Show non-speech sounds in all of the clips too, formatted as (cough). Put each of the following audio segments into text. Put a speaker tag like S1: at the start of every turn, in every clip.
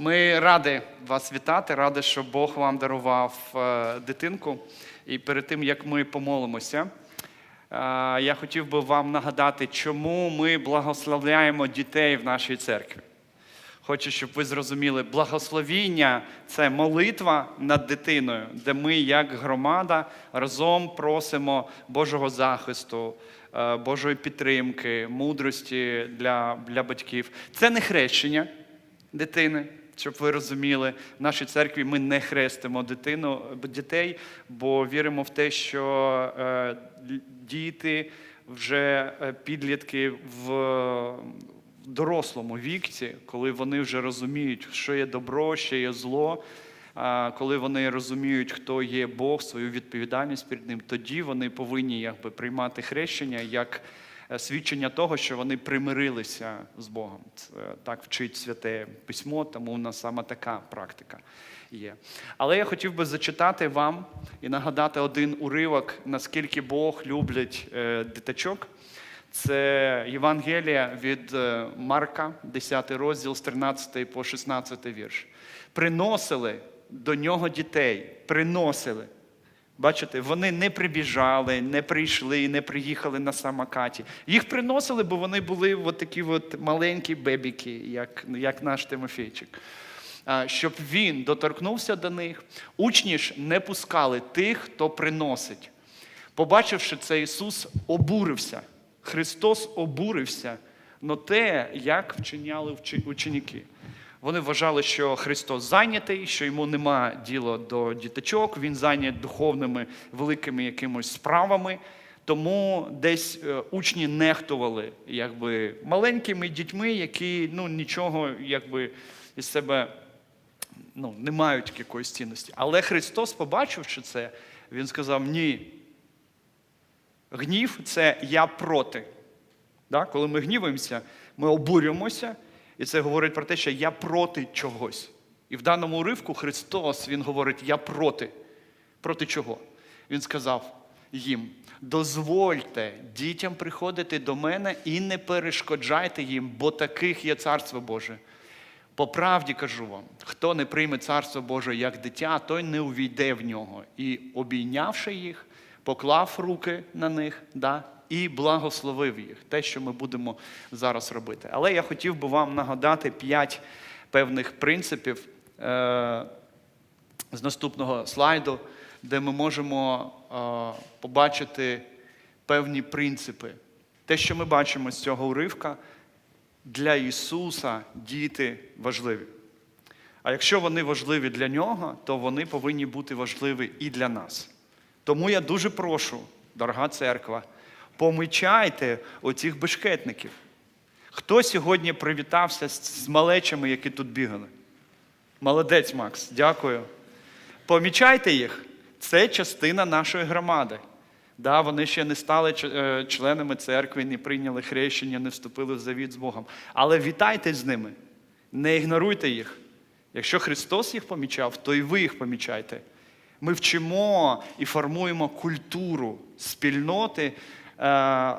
S1: Ми раді вас вітати, раді, що Бог вам дарував е, дитинку. І перед тим, як ми помолимося, е, я хотів би вам нагадати, чому ми благословляємо дітей в нашій церкві. Хочу, щоб ви зрозуміли, благословіння це молитва над дитиною, де ми, як громада, разом просимо Божого захисту, е, Божої підтримки, мудрості для, для батьків. Це не хрещення дитини, щоб ви розуміли. В нашій церкві ми не хрестимо дитину, дітей, бо віримо в те, що е, діти вже е, підлітки в дорослому віці, коли вони вже розуміють, що є добро, що є зло, коли вони розуміють, хто є Бог, свою відповідальність перед ним, тоді вони повинні якби, приймати хрещення як свідчення того, що вони примирилися з Богом. Це, так вчить святе письмо, тому у нас саме така практика є. Але я хотів би зачитати вам і нагадати один уривок, наскільки Бог люблять е, дитачок. Це Євангелія від е, Марка, 10 розділ з 13 по 16 вірш. Приносили до нього дітей, приносили. Бачите, вони не прибіжали, не прийшли, не приїхали на самокаті. Їх приносили, бо вони були от такі от маленькі бебіки, як, як наш Тимофійчик. Щоб він доторкнувся до них, учні ж не пускали тих, хто приносить. Побачивши це, Ісус обурився. Христос обурився на те, як вчиняли вчи- ученики. Вони вважали, що Христос зайнятий, що йому нема діла до діточок, він зайнят духовними великими якимось справами. Тому десь е, учні нехтували якби, маленькими дітьми, які ну, нічого якби, із себе ну, не мають якоїсь цінності. Але Христос, побачивши це, Він сказав: ні, Гнів це я проти. Да? Коли ми гніваємося, ми обурюємося, і це говорить про те, що я проти чогось. І в даному уривку Христос Він говорить: Я проти. Проти чого? Він сказав їм: дозвольте дітям приходити до мене і не перешкоджайте їм, бо таких є Царство Боже. По правді кажу вам, хто не прийме Царство Боже як дитя, той не увійде в нього. І обійнявши їх, поклав руки на них да, і благословив їх. Те, що ми будемо зараз робити. Але я хотів би вам нагадати п'ять певних принципів е- з наступного слайду, де ми можемо е- побачити певні принципи. Те, що ми бачимо з цього уривка, для Ісуса діти важливі. А якщо вони важливі для Нього, то вони повинні бути важливі і для нас. Тому я дуже прошу, дорога церква, помічайте оцих бешкетників. Хто сьогодні привітався з малечами, які тут бігали? Молодець, Макс, дякую. Помічайте їх. Це частина нашої громади. Да, вони ще не стали е, членами церкви, не прийняли хрещення, не вступили в завіт з Богом. Але вітайте з ними, не ігноруйте їх. Якщо Христос їх помічав, то і ви їх помічайте. Ми вчимо і формуємо культуру спільноти,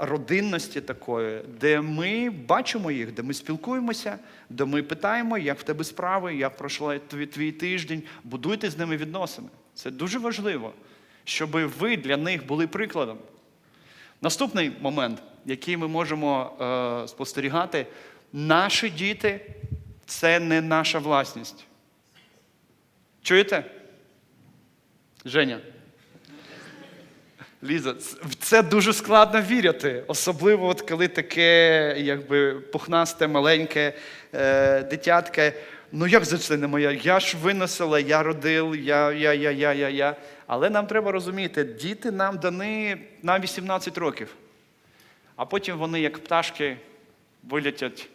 S1: родинності такої, де ми бачимо їх, де ми спілкуємося, де ми питаємо, як в тебе справи, як твій, твій тиждень. Будуйте з ними відносини. Це дуже важливо, щоб ви для них були прикладом. Наступний момент, який ми можемо е, спостерігати, наші діти це не наша власність. Чуєте? Женя. Ліза, в це дуже складно вірити, особливо от коли таке, якби пухнасте, маленьке е, дитятке. Ну як за це не моя? Я ж виносила, я родив, я, я, я, я, я, я. Але нам треба розуміти, діти нам дані на 18 років. А потім вони, як пташки, вилетять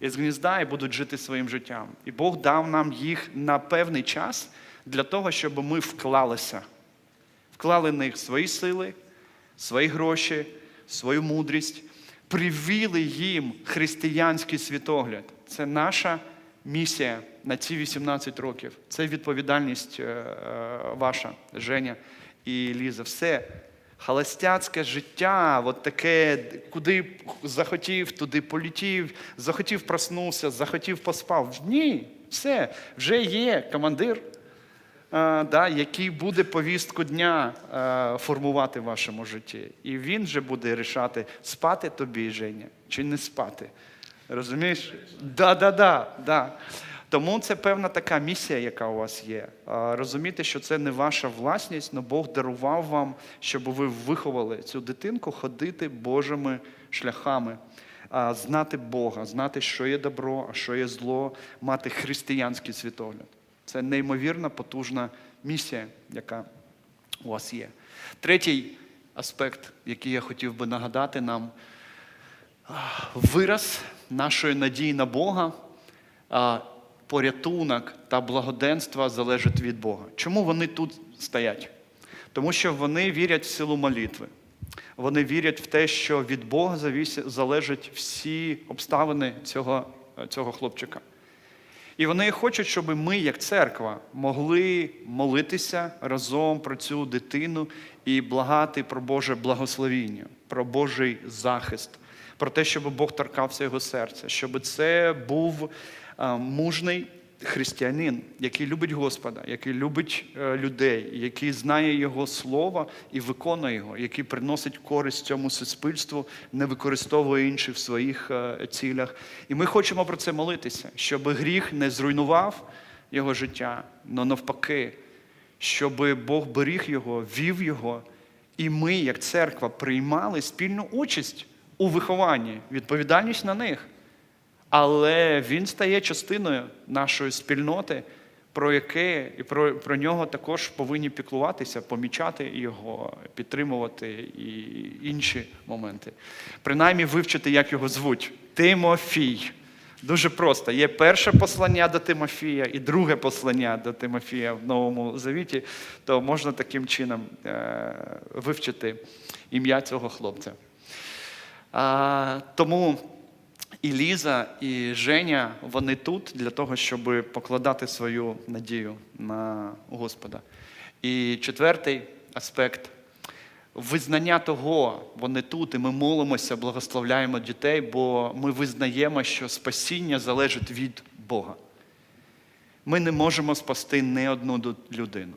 S1: із гнізда і будуть жити своїм життям. І Бог дав нам їх на певний час для того, щоб ми вклалися. Вклали в них свої сили, свої гроші, свою мудрість, привили їм християнський світогляд. Це наша місія на ці 18 років. Це відповідальність е, е, ваша, Женя і Ліза. Все. Холостяцьке життя, от таке, куди захотів, туди полетів, захотів проснувся, захотів поспав. Ні, все, вже є командир, да, який буде повістку дня формувати в вашому житті. І він же буде рішати, спати тобі, Женя, чи не спати. Розумієш? Да, да, да, да. Тому це певна така місія, яка у вас є. А, Розуміти, що це не ваша власність, але Бог дарував вам, щоб ви виховали цю дитинку ходити Божими шляхами, знати Бога, знати, що є добро, а що є зло, мати християнський світогляд. Це неймовірна потужна місія, яка у вас є. Третій аспект, який я хотів би нагадати нам, вираз нашої надії на Бога, порятунок та благоденство залежать від Бога. Чому вони тут стоять? Тому що вони вірять в силу молитви. Вони вірять в те, що від Бога залежать всі обставини цього, цього хлопчика. І вони хочуть, щоб ми, як церква, могли молитися разом про цю дитину і благати про Боже благословіння, про Божий захист, про те, щоб Бог торкався його серця, щоб це був мужний християнин, який любить Господа, який любить е, людей, який знає Його слово і виконує його, який приносить користь цьому суспільству, не використовує інших в своїх е, цілях. І ми хочемо про це молитися, щоб гріх не зруйнував його життя, але навпаки, щоб Бог беріг його, вів його, і ми, як церква, приймали спільну участь у вихованні, відповідальність на них. Але він стає частиною нашої спільноти, про яке і про, про нього також повинні піклуватися, помічати його, підтримувати і інші моменти. Принаймні вивчити, як його звуть. Тимофій. Дуже просто. Є перше послання до Тимофія і друге послання до Тимофія в Новому Завіті, то можна таким чином е, вивчити ім'я цього хлопця. Тому і Ліза, і Женя, вони тут для того, щоб покладати свою надію на Господа. І четвертий аспект визнання того, вони тут, і ми молимося, благословляємо дітей, бо ми визнаємо, що спасіння залежить від Бога. Ми не можемо спасти не одну людину,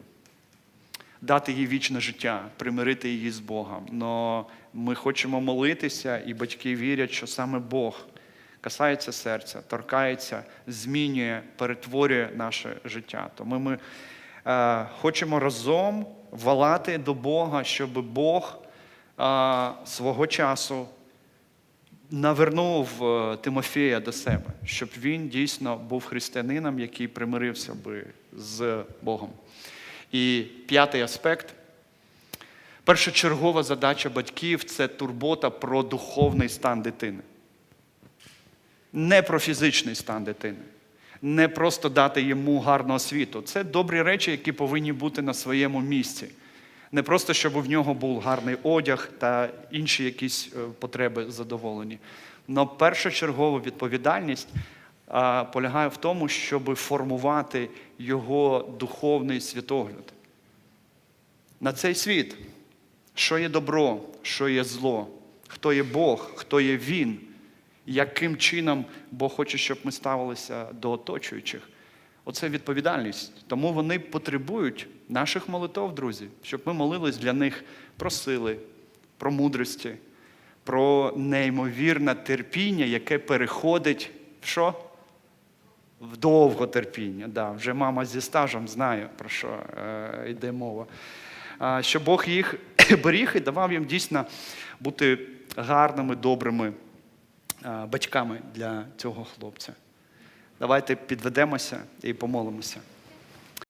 S1: дати їй вічне життя, примирити її з Богом. Но ми хочемо молитися, і батьки вірять, що саме Бог касається серця, торкається, змінює, перетворює наше життя. Тому ми е, хочемо разом валати до Бога, щоб Бог е, свого часу навернув е, Тимофія до себе, щоб він дійсно був християнином, який примирився би з Богом. І п'ятий аспект. Першочергова задача батьків це турбота про духовний стан дитини. Не про фізичний стан дитини, не просто дати йому гарну освіту. Це добрі речі, які повинні бути на своєму місці. Не просто, щоб в нього був гарний одяг та інші якісь е, потреби задоволені. Но першочергова відповідальність полягає в тому, щоб формувати його духовний світогляд на цей світ, що є добро, що є зло, хто є Бог, хто є Він, яким чином Бог хоче, щоб ми ставилися до оточуючих. Оце відповідальність. Тому вони потребують наших молитов, друзі, щоб ми молились для них про сили, про мудрості, про неймовірне терпіння, яке переходить в що? В довготерпіння. Да, вже мама зі стажем знає, про що е, йде мова. А, що Бог їх (coughs) беріг і давав їм дійсно бути гарними, добрими батьками для цього хлопця. Давайте підведемося і помолимося.